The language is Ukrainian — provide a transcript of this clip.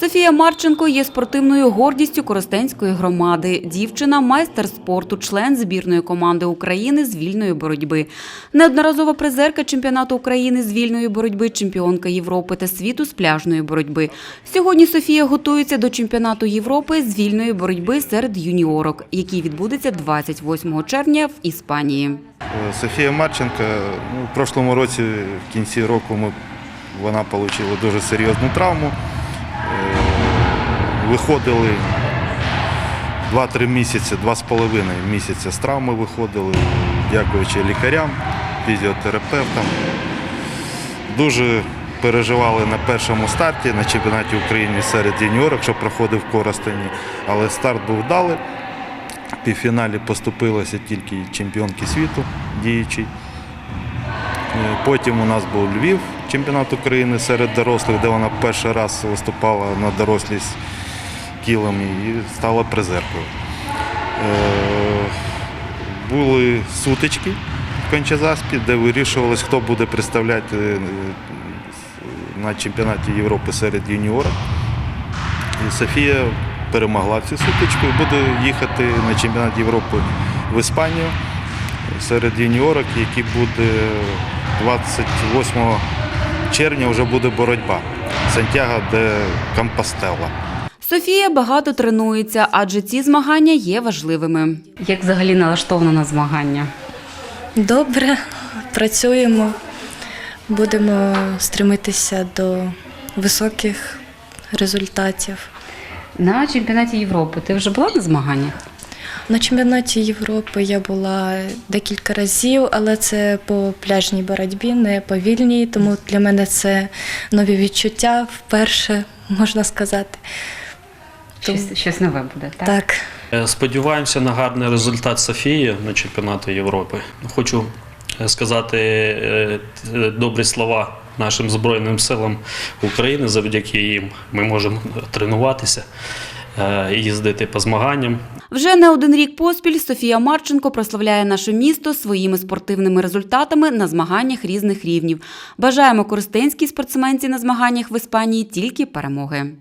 Софія Марченко є спортивною гордістю Коростенської громади. Дівчина майстер спорту, член збірної команди України з вільної боротьби. Неодноразова призерка чемпіонату України з вільної боротьби, чемпіонка Європи та світу з пляжної боротьби. Сьогодні Софія готується до чемпіонату Європи з вільної боротьби серед юніорок, який відбудеться 28 червня в Іспанії. Е, Софія Марченко, ну, в прошлому році, в кінці року, вона отримала дуже серйозну травму. Виходили 2-3 місяці, 2,5 місяці з травми виходили, дякуючи лікарям, фізіотерапевтам. Дуже переживали на першому старті на чемпіонаті України серед юніорок, що проходив в Коростені, але старт був вдалий. В півфіналі поступилася тільки чемпіонки світу діючий. Е, Потім у нас був Львів, чемпіонат України серед дорослих, де вона перший раз виступала на дорослій з кілами і стала призеркою. Е, Були сутички в Кончазаспі, де вирішувалось, хто буде представляти е, на чемпіонаті Європи серед юніорів. І Софія перемогла цю сутичку і буде їхати на чемпіонат Європи в Іспанію серед юніорок, який буде 28 червня вже буде боротьба. Сантьяго де Компостела. Софія багато тренується, адже ці змагання є важливими. Як взагалі налаштована на змагання? Добре, працюємо, будемо стремитися до високих результатів. На чемпіонаті Європи ти вже була на змаганнях? На чемпіонаті Європи я була декілька разів, але це по пляжній боротьбі, не по вільній, тому для мене це нові відчуття вперше, можна сказати. Щось, щось нове буде, так? Так. Е, Сподіваємося на гарний результат Софії на чемпіонаті Європи. Хочу е, сказати е, добрі слова нашим Збройним силам України. Завдяки їм ми можемо тренуватися, е, їздити по змаганням. Вже не один рік поспіль Софія Марченко прославляє наше місто своїми спортивними результатами на змаганнях різних рівнів. Бажаємо користенській спортсменці на змаганнях в Іспанії тільки перемоги.